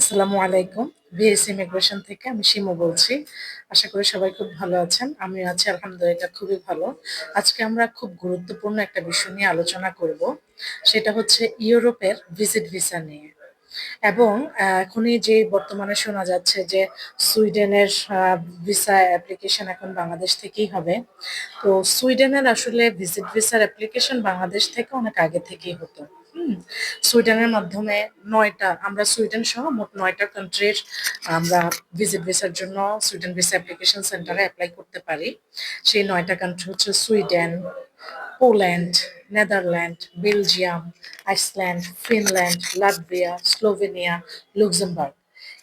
আসসালামু আলাইকুম। BS immigration থেকে আমি শিমু বলছি। আশা করি সবাই খুব ভালো আছেন। আমি আছি, আলহামদুলিল্লাহ, খুবই ভালো। আজকে আমরা খুব গুরুত্বপূর্ণ একটা বিষয় নিয়ে আলোচনা করব। সেটা হচ্ছে ইউরোপের ভিজিট ভিসা নিয়ে। এবং এখনই যে বর্তমানে শোনা যাচ্ছে যে সুইডেনের ভিসা অ্যাপ্লিকেশন এখন বাংলাদেশ থেকেই হবে। তো সুইডেনের আসলে ভিজিট ভিসার অ্যাপ্লিকেশন বাংলাদেশ থেকে অনেক আগে থেকেই হতো। সুইডেনের মাধ্যমে নয়টা, আমরা সুইডেন সহ মোট নয়টা কান্ট্রির আমরা ভিজিট ভিসার জন্য সুইডেন ভিসা অ্যাপ্লিকেশন সেন্টারে অ্যাপ্লাই করতে পারি। সেই নয়টা কান্ট্রি হচ্ছে Sweden, Poland, Netherland, Belgium, Iceland, Finland, Latvia, Slovenia, Luxembourg.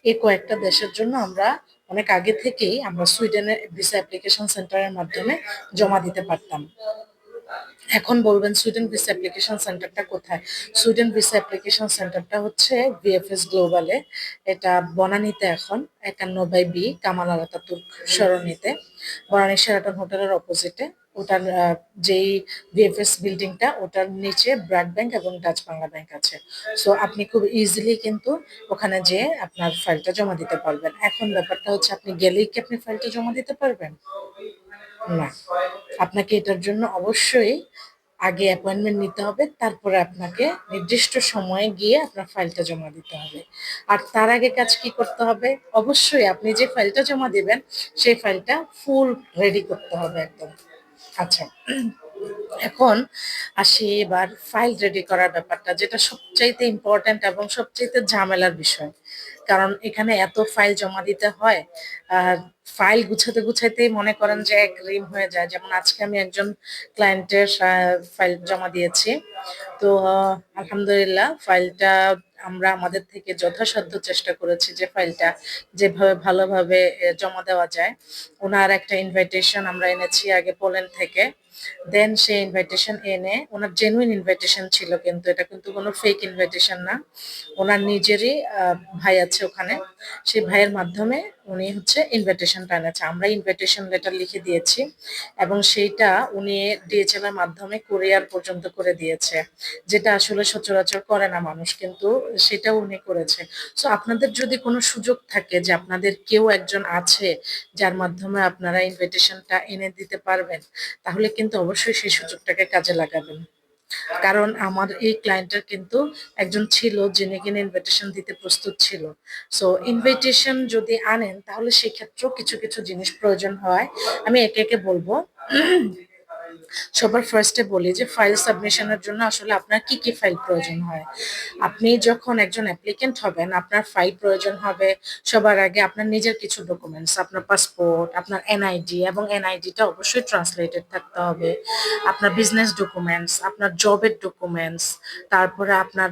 এই কয়েকটা দেশের জন্য আমরা অনেক আগে থেকেই আমরা সুইডেনের ভিসা অ্যাপ্লিকেশন সেন্টারের মাধ্যমে জমা দিতে পারতাম। এখন বলবেন সুইডেন ভিসা অ্যাপ্লিকেশন সেন্টারটা কোথায়? সুইডেন ভিসা অ্যাপ্লিকেশন সেন্টারটা হচ্ছে ভিএফএস গ্লোবালে এটা বনানীতে এখন, একান্ন বাই বি কামাল আতাতুর্ক সরণিতে। বনানী শেরাটন হোটেলের অপোজিটে ওটার যেই ভিএফএস বিল্ডিংটা ওটার নিচে ব্র্যাক ব্যাংক এবং ডাচ বাংলা ব্যাংক আছে। সো আপনি খুব ইজিলি কিন্তু ওখানে যেয়ে আপনার ফাইলটা জমা দিতে পারবেন। এখন ব্যাপারটা হচ্ছে, আপনি গেলেই কি আপনি ফাইলটা জমা দিতে পারবেন? না। আপনাকে এটার জন্য অবশ্যই আগে অ্যাপয়েন্টমেন্ট নিতে হবে, তারপরে আপনাকে নির্দিষ্ট সময়ে গিয়ে আপনার ফাইলটা জমা দিতে হবে। আর তার আগে কাজ কি করতে হবে? অবশ্যই আপনি যে ফাইলটা জমা দিবেন, সেই ফাইলটা ফুল রেডি করতে হবে একদম। আচ্ছা এখন আসি এবার ফাইল রেডি করার ব্যাপারটা, যেটা সবচাইতে ইম্পর্ট্যান্ট এবং সবচাইতে ঝামেলার বিষয়। কারণ এখানে এত ফাইল জমা দিতে হয় ফাইল গুছাতে গুছাতেই মনে করেন যে এক রিম হয়ে যায়। যেমন আজকে আমি একজন ক্লায়েন্টের ফাইল জমা দিয়েছি। তো আলহামদুলিল্লাহ ফাইলটা আমরা আমাদের থেকে যথাসাধ্য চেষ্টা করেছি যে ফাইলটা যেভাবে ভালোভাবে জমা দেওয়া যায়। ওনার একটা ইনভাইটেশন আমরা এনেছি আগে পোল্যান্ড থেকে। দেন সেই ইনভাইটেশন এনে ওনার জেনুইন ইনভাইটেশন ছিল কিন্তু এটা কিন্তু কোনো ফেক ইনভাইটেশন না। ওনার নিজেরই আহ, ভাই আছে ওখানে, সেই ভাইয়ের মাধ্যমে উনি হচ্ছে ইনভাইটেশনটা এনেছে আমরা ইনভাইটেশন লেটার লিখে দিয়েছি এবং সেইটা উনি ডিএচএল এর মাধ্যমে কুরিয়ার পর্যন্ত করে দিয়েছে, যেটা আসলে সচরাচর করে না মানুষ, কিন্তু সেটাও উনি করেছে। সো আপনাদের যদি কোনো সুযোগ থাকে যে আপনাদের কেউ একজন আছে যার মাধ্যমে আপনারা ইনভিটেশনটা এনে দিতে পারবেন, তাহলে কিন্তু অবশ্যই সেই সুযোগটাকে কাজে লাগাবেন। কারণ আমার এই ক্লায়েন্টের কিন্তু একজন ছিল যিনি কিনা ইনভিটেশন দিতে প্রস্তুত ছিল। সো ইনভিটেশন যদি আনেন, তাহলে সেক্ষেত্রেও কিছু কিছু জিনিস প্রয়োজন হয়। আমি একে একে বলব। সবার ফার্স্টে বলি যে ফাইল সাবমিশনের জন্য আসলে আপনার কি কি ফাইল প্রয়োজন হয়। আপনি যখন একজন অ্যাপ্লিকেন্ট হবেন, আপনার ফাইল প্রয়োজন হবে সবার আগে আপনার নিজের কিছু ডকুমেন্টস আপনার পাসপোর্ট আপনার এনআইডি এবং এনআইডিটা অবশ্যই ট্রান্সলেটেড থাকতে হবে। আপনার বিজনেস ডকুমেন্টস আপনার জবের ডকুমেন্টস তারপরে আপনার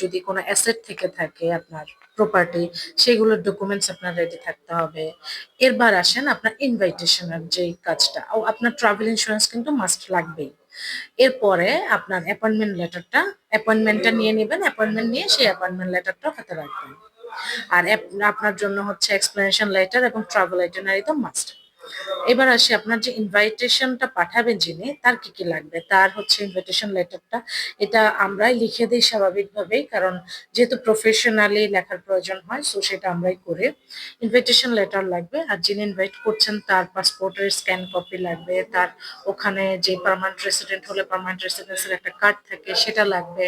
যদি কোনো অ্যাসেট থেকে থাকে আপনার প্রপার্টি সেগুলোর ডকুমেন্টস আপনার রেডি থাকতে হবে। এরবার আসেন আপনার ইনভাইটেশনের যে কাজটা, ও আপনার ট্রাভেল ইন্স্যুরেন্স কিন্তু মাস্ট লাগবেই। এরপরে আপনার অ্যাপয়েন্টমেন্ট লেটারটা অ্যাপয়েন্টমেন্টটা নিয়ে নেবেন অ্যাপয়েন্টমেন্ট নিয়ে সেই অ্যাপয়েন্টমেন্ট লেটারটা হাতে রাখবেন। আর আপনার জন্য হচ্ছে এক্সপ্লেনেশন লেটার এবং ট্রাভেল আইটেনারি তো মাস্ট এবার আসি আপনার যে ইনভাইটেশনটা পাঠাবেন যিনি, তার কি কি লাগবে? তার হচ্ছে ইনভাইটেশন লেটারটা এটা আমরাই লিখে দিই স্বাভাবিকভাবেই কারণ যেহেতু প্রফেশনালি লেখার প্রয়োজন হয় সো সেটা আমরাই করি ইনভাইটেশন লেটার লাগবে। আর যিনি ইনভাইট করছেন, তার পাসপোর্টের স্ক্যান কপি লাগবে, তার ওখানে যে পার্মানেন্ট রেসিডেন্ট হলে পার্মানেন্ট রেসিডেন্সের একটা কার্ড থাকে, সেটা লাগবে।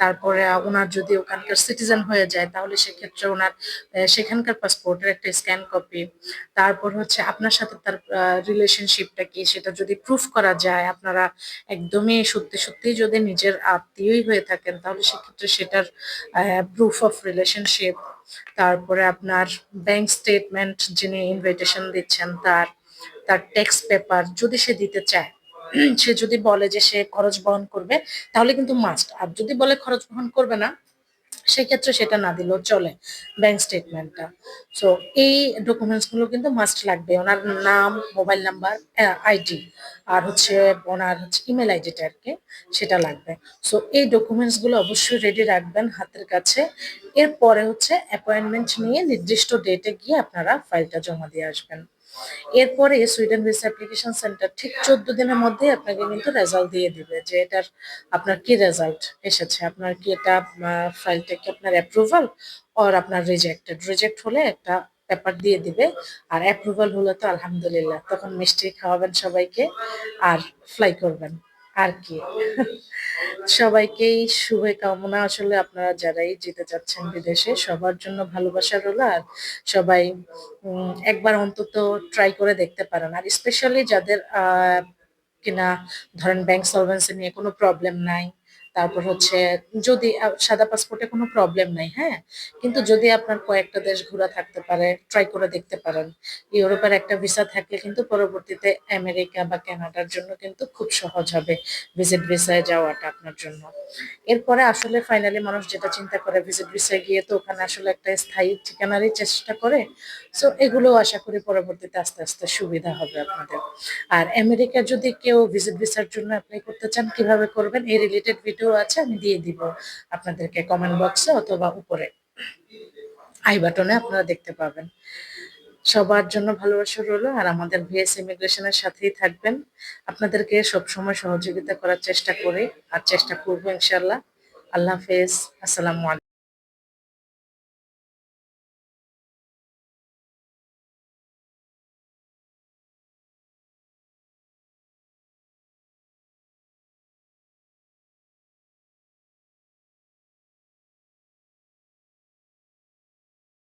তারপরে ওনার যদি ওখানকার সিটিজেন হয়ে যায়, তাহলে সেক্ষেত্রে ওনার সেখানকার পাসপোর্টের একটা স্ক্যান কপি তারপর হচ্ছে আপনার সাথে তার রিলেশনশিপটা কি সেটা যদি প্রুফ করা যায়, আপনারা একদমই সত্যি সত্যি যদি নিজের আত্মীয়ই হয়ে থাকেন, তাহলে সেক্ষেত্রে সেটার প্রুফ অফ রিলেশনশিপ তারপরে আপনার ব্যাংক স্টেটমেন্ট যিনি ইনভিটেশন দিচ্ছেন, তার তার ট্যাক্স পেপার যদি সে দিতে চায়, সে যদি বলে যে সে খরচ বহন করবে, তাহলে কিন্তু মাস্ট আর যদি বলে খরচ বহন করবে না সেক্ষেত্রে সেটা না দিলেও চলে ব্যাংক স্টেটমেন্টটা সো এই ডকুমেন্টসগুলো কিন্তু মাস্ট লাগবে। ওনার নাম মোবাইল নাম্বার আইডি আর হচ্ছে ওনার হচ্ছে ইমেল আইডিটা আর কি, সেটা লাগবে। সো এই ডকুমেন্টসগুলো অবশ্যই রেডি রাখবেন হাতের কাছে। এরপরে হচ্ছে অ্যাপয়েন্টমেন্ট নিয়ে নির্দিষ্ট ডেটে গিয়ে আপনারা ফাইলটা জমা দিয়ে আসবেন। এরপরে সুইডেন ভিসা অ্যাপ্লিকেশন সেন্টার ঠিক চোদ্দ দিনের মধ্যে আপনাকে কিন্তু রেজাল্ট দিয়ে দিবে যে এটার আপনার কি রেজাল্ট এসেছে, আপনার কি এটা ফাইলটা কি আপনার অ্যাপ্রুভাল আর আপনার রিজেক্টেড রিজেক্ট হলে একটা পেপার দিয়ে দিবে আর অ্যাপ্রুভাল হলে তো আলহামদুলিল্লাহ, তখন মিষ্টি খাওয়াবেন সবাইকে আর ফ্লাই করবেন। আর কি সবাইকেই শুভে কামনা আসলে আপনারা যারাই যেতে চাচ্ছেন বিদেশে, সবার জন্য ভালোবাসা হলো আর সবাই একবার অন্তত ট্রাই করে দেখতে পারেন। আর স্পেশালি যাদের কিনা ধরেন ব্যাংক সলভেন্সি নিয়ে কোনো প্রবলেম নাই তারপর হচ্ছে যদি সাদা পাসপোর্টে কোনো প্রবলেম নাই হ্যাঁ? কিন্তু যদি আপনার কয়েকটা দেশ ঘোরা থাকতে পারে ট্রাই করে দেখতে পারেন। ইউরোপের একটা ভিসা থাকলে কিন্তু পরবর্তীতে আমেরিকা বা কানাডার জন্য কিন্তু খুব সহজ হবে ভিজিট ভিসায় যাওয়াটা আপনার জন্য। এরপরে আসলে ফাইনালি মানুষ যেটা চিন্তা করে ভিজিট ভিসায় গিয়ে তো ওখানে আসলে একটা স্থায়ী ঠিকানারই চেষ্টা করে। সো এগুলো আশা করি পরবর্তীতে আস্তে আস্তে সুবিধা হবে আপনাদের। আর আমেরিকা যদি কেউ ভিজিট ভিসার জন্য অ্যাপ্লাই করতে চান, কীভাবে করবেন? এই রিলেটেড ভিডিও আছে, আমি দিয়ে দিব আপনাদেরকে কমেন্ট বক্সে অথবা উপরে। আই বাটনে আপনারা দেখতে পাবেন। সবার জন্য ভালোবাসা রইল, আর আমাদের ভিএস ইমিগ্রেশনের সাথেই থাকবেন। আপনাদেরকে সবসময় সহযোগিতা করার চেষ্টা করি, আর চেষ্টা করব ইনশাল্লাহ আল্লাহ হাফেজ, আসসালামু আলাইকুম।